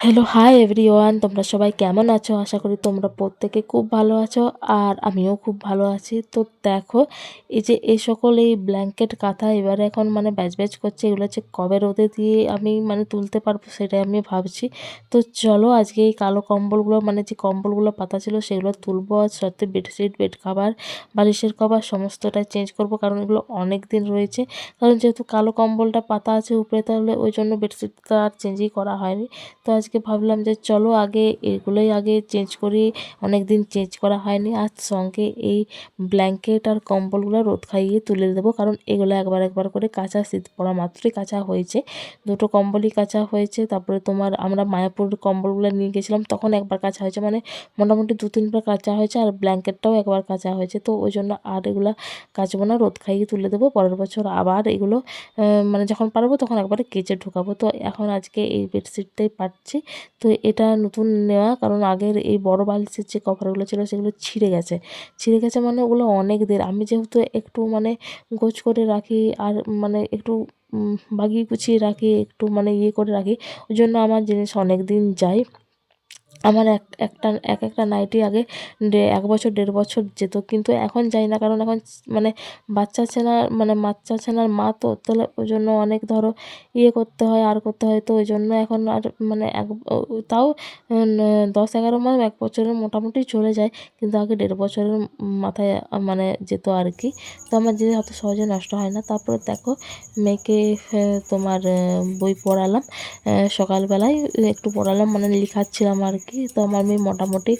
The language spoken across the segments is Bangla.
হ্যালো হাই এভরিওয়ান তোমরা সবাই কেমন আছো? আশা করি তোমরা প্রত্যেকে খুব ভালো আছো আর আমিও খুব ভালো আছি। তো দেখো, এই যে এই সকল এই ব্ল্যাঙ্কেট কাঁথা এবারে এখন মানে ব্যাচ ব্যাচ করছে, এগুলো হচ্ছে কবে রোদে দিয়ে আমি মানে তুলতে পারব সেটাই আমি ভাবছি। তো চলো আজকে এই কালো কম্বলগুলো মানে যে কম্বলগুলো পাতা ছিল সেগুলো তুলবো, আর সাথে বেডশিট বেড কাভার বালিশের কভার সমস্তটাই চেঞ্জ করব, কারণ এগুলো অনেক দিন রয়েছে। কারণ যেহেতু কালো কম্বলটা পাতা আছে উপরে, তাহলে ওই জন্য বেডশিটটা আর চেঞ্জই করা হয়নি। তো আজকে ভাবলাম যে চলো আগে এগুলোই আগে চেঞ্জ করি অনেক দিন চেঞ্জ করা হয়নি। আর সঙ্গে এই ব্ল্যাঙ্কেট আর কম্বলগুলো রোদ খাইয়ে তুলে দেবো, কারণ এগুলো একবার একবার করে কাঁচা শীত পড়া মাত্রই কাঁচা হয়েছে। দুটো কম্বলই কাঁচা হয়েছে, তারপরে তোমার আমরা মায়াপুর কম্বলগুলো নিয়ে গেছিলাম, তখন একবার কাঁচা হয়েছে মানে মোটামুটি দু তিনবার কাঁচা হয়েছে আর ব্ল্যাঙ্কেটটাও একবার কাঁচা হয়েছে। তো ওই জন্য আর এগুলো কাচবো না, রোদ খাইয়ে তুলে দেবো, পরের বছর আবার এগুলো মানে যখন পারব তখন একবারে কেচে ঢুকাবো। তো এখন আজকে এই বেডশিটটাই পাচ্ছি। তো এটা নতুন নেওয়া, কারণ আগের এই বড় বালিশের যে কভারগুলো ছিল সেগুলো ছিঁড়ে গেছে। ছিঁড়ে গেছে মানে ওগুলো অনেক দের। আমি যেহেতু একটু মানে গোছ করে রাখি আর মানে একটু বাগিয়ে গুছিয়ে রাখি, একটু মানে ইয়ে করে রাখি, ওই জন্য আমার জিনিস অনেক দিন যায়। আমার এক, একটা এক একটা নাইটি আগে এক বছর, দেড় বছর যেত। কিন্তু এখন যাই না, কারণ এখন মানে বাচ্চা ছেনার মানে বাচ্চা ছেনার মা তো, তাহলে ওই জন্য অনেক ধরো ইয়ে করতে হয়, আর করতে হয়। তো ওই জন্য এখন আর মানে এক তাও দশ, এগারো মাস এক বছরের মোটামুটি চলে যায়। কিন্তু আগে দেড় বছরের মাথায় মানে যেত আর কি। তো আমার জিনিস অত সহজে নষ্ট হয় না। তারপরে দেখো, মেয়েকে তোমার বই পড়ালাম। সকালবেলায় একটু পড়ালাম মানে লিখাচ্ছিলাম আর কি। তো আমার মেয়ে মোটামুটি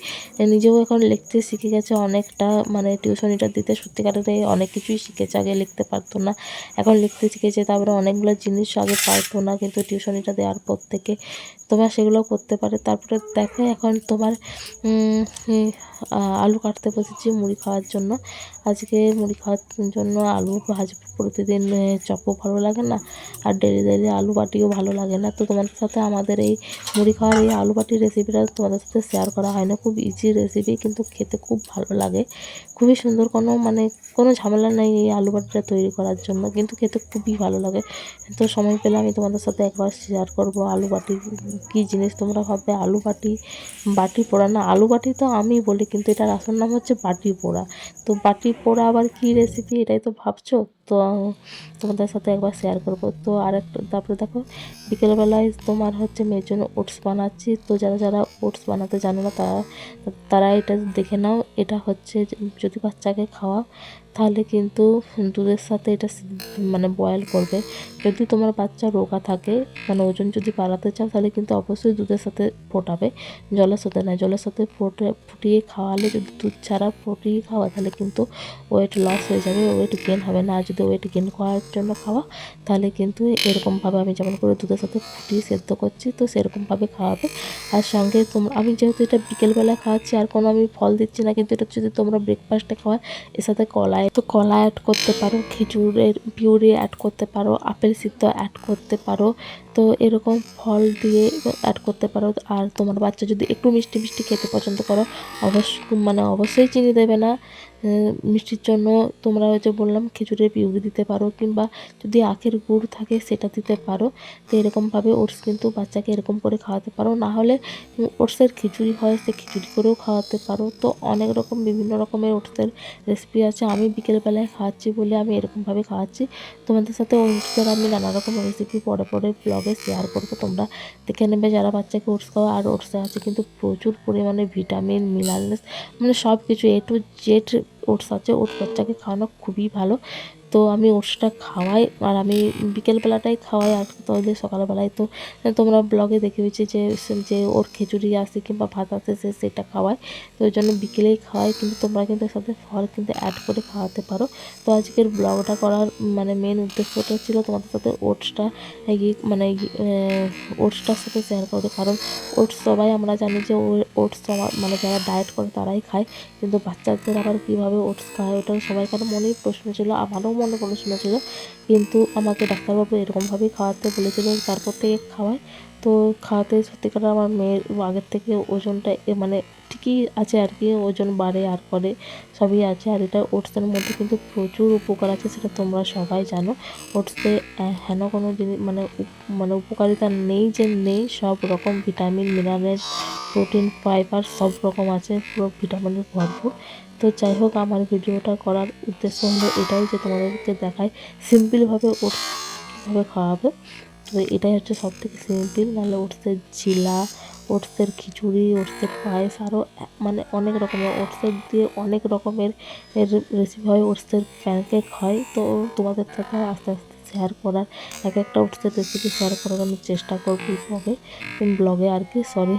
নিজেও এখন লিখতে শিখে গেছে অনেকটা মানে টিউশনিটা দিতে সত্যিকারে অনেক কিছুই শিখেছে, আগে লিখতে পারতো না। এখন লিখতে শিখেছে, তারপরে অনেকগুলো জিনিস আগে পারতো না, কিন্তু টিউশনিটা দেওয়ার পর থেকে তোমার সেগুলো করতে পারে। তারপরে দেখো এখন তোমার আলু কাটতে বসেছি মুড়ি খাওয়ার জন্য। আজকে মুড়ি খাওয়ার জন্য আলু ভাজবো প্রতিদিন চপও ভালো লাগে না, আর ডেলি ডেলি আলু বাটিও ভালো লাগে না। তো তোমাদের সাথে আমাদের এই মুড়ি খাওয়ার এই আলু বাটির রেসিপিটা তোমাদের সাথে শেয়ার করা হয় না। খুব ইজি রেসিপি কিন্তু খেতে খুব ভালো লাগে। খুবই সুন্দর কোনো মানে কোনো ঝামেলা নেই এই আলু বাটিটা তৈরি করার জন্য। কিন্তু খেতে খুবই ভালো লাগে। তো সময় পেলে আমি তোমাদের সাথে একবার শেয়ার করব আলু বাটি, কী জিনিস তোমরা ভাববে? আলু বাটি বাটি পোড়া না, আলু বাটি তো আমি বলি, কিন্তু এটার আসল নাম হচ্ছে বাটি পোড়া। তো বাটি পোড়া আবার কী রেসিপি এটাই তো ভাবছ? তো তোমাদের সাথে একবার শেয়ার করব। তো আর একটা তারপরে দেখো, বিকেলবেলায় তোমার হচ্ছে মেয়ের জন্য ওটস বানাচ্ছি। তো যারা যারা ওটস বানাতে জানো না, তারা তারা এটা দেখে নাও। এটা হচ্ছে যদি বাচ্চাকে খাওয়া তাহলে কিন্তু দুধের সাথে এটা মানে বয়েল করবে। যদি তোমার বাচ্চা রোগা থাকে মানে ওজন যদি বাড়াতে চাও, তাহলে কিন্তু অবশ্যই দুধের সাথে ফোটাবে। জলের সাথে নয়, জলের সাথে ফোটে, ফুটিয়ে খাওয়ালে যদি দুধ ছাড়া ফুটিয়ে খাওয়া, তাহলে কিন্তু ওয়েট লস হয়ে যাবে ওয়েট গেন হবে না। যদি ওয়েট গেন করার জন্য খাওয়া, তাহলে কিন্তু এরকমভাবে আমি যেমন করে দুধের সাথে ফুটিয়ে সেদ্ধ করছি, তো সেরকমভাবে খাওয়াবে। আর সঙ্গে তোমরা আমি যেহেতু এটা বিকেলবেলা খাওয়াচ্ছি, আর কোনো আমি ফল দিচ্ছি না, কিন্তু এটা যদি তোমরা ব্রেকফাস্টে খাওয়া এর সাথে কলাই তো কলা অ্যাড করতে পারো, খেজুরের পিউরি অ্যাড করতে পারো, আপেল সিদ্ধ অ্যাড করতে পারো, তো এরকম ফল দিয়ে অ্যাড করতে পারো। আর তোমার বাচ্চা যদি একটু মিষ্টি মিষ্টি খেতে পছন্দ করো, অবশ্য মানে অবশ্যই চিনি দেবে না। মিষ্টির জন্য তোমরা হয়তো বললাম, খেজুরের পিউরি দিতে পারো কিংবা যদি আখের গুড় থাকে সেটা দিতে পারো। তো এরকমভাবে ওটস কিন্তু বাচ্চাকে এরকম করে খাওয়াতে পারো। না হলে ওটসের খিচুড়ি হয়, সে খিচুড়ি করেও খাওয়াতে পারো। তো অনেক রকম, বিভিন্ন রকমের ওটসের রেসিপি আছে। আমি বিকেলবেলায় খাওয়াচ্ছি বলে আমি এরকমভাবে খাওয়াচ্ছি তোমাদের সাথে ওটসের আমি নানা রকম রেসিপি পরে পরে ব্লগে শেয়ার করব। তোমরা দেখে নেবে যারা বাচ্চাকে ওটস খাওয়া, আর ওটসে আছে কিন্তু প্রচুর পরিমাণে ভিটামিন মিনারেলস মানে সব কিছু এ টু জেড ওটস আছে ওটস বাচ্চাকে খাওয়ানো খুবই ভালো। তো আমি ওটসটা খাওয়াই, আর আমি বিকেলবেলাটাই খাওয়াই, আর তাহলে সকালবেলায় তো, তোমরা ব্লগে দেখে হয়েছে যে যে ওর খিচুড়ি আসে কিংবা ভাত আসে সে সেটা খাওয়ায়। তো ওই জন্য বিকেলেই খাওয়াই, কিন্তু তোমরা কিন্তু সাথে ফল কিন্তু অ্যাড করে খাওয়াতে পারো। তো আজকের ব্লগটা করার মানে মেন উদ্দেশ্যটা ছিল তোমাদের সাথে ওটসটা মানে ওটসটার সাথে শেয়ার করবে কারণ ওটস সবাই আমরা জানি যে ওটস মানে যারা ডায়েট করে তারাই খায়, কিন্তু বাচ্চাদের আবার কীভাবে ওটস খায় ওটা সবাই কারও মনেই প্রশ্ন ছিল, আমারও মনে প্রশ্ন ছিল। কিন্তু আমাকে ডাক্তারবাবু এরকমভাবেই খাওয়াতে বলেছিল, তারপর থেকে খাওয়ায়। তো খাওয়াতে সত্যিকার আমার মেয়ের আগের থেকে ওজনটা মানে ঠিকই আছে আর কি, ওজন বাড়ে আর করে, সবই আছে। আর এটা ওটসের মধ্যে কিন্তু প্রচুর উপকার আছে, সেটা তোমরা সবাই জানো। ওটসে হেন কোনো জিনিস মানে মানে উপকারিতা নেই যে নেই, সব রকম ভিটামিন, মিনারেল, প্রোটিন, ফাইবার সব রকম আছে, পুরো ভিটামিনের ভরপুর। তো যাই হোক, আমার ভিডিওটা করার উদ্দেশ্য হলো এটাই যে তোমাদেরকে দেখায় সিম্পলভাবে ওটস কীভাবে খাওয়াবে। তো এটাই হচ্ছে সব থেকে সিম্পল নাহলে ওটসের জিলা ওটসের খিচুড়ি ওটসের পায়েস আরও মানে অনেক রকমের ওটসের দিয়ে অনেক রকমের এর রেসিপি হয় ওটসের প্যানকেক হয়। তো তোমাদের সাথে আস্তে আস্তে শেয়ার করার, এক একটা ওটসের রেসিপি শেয়ার করার আমি চেষ্টা করব ব্লগে ব্লগে আর কি সরি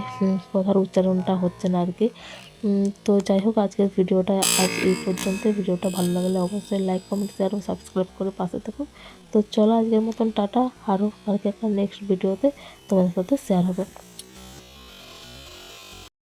কথার উচ্চারণটা হচ্ছে না আর কি। তো যাই হোক, আজকের ভিডিওটা আজ এই পর্যন্ত ভিডিওটা ভালো লাগলে অবশ্যই লাইক কমেন্ট শেয়ার ও সাবস্ক্রাইব করে পাশে থাকুন। তো চলো আজকের মতন, টাটা। আরও কালকে একটা নেক্সট ভিডিওতে তোমাদের সাথে শেয়ার হবে।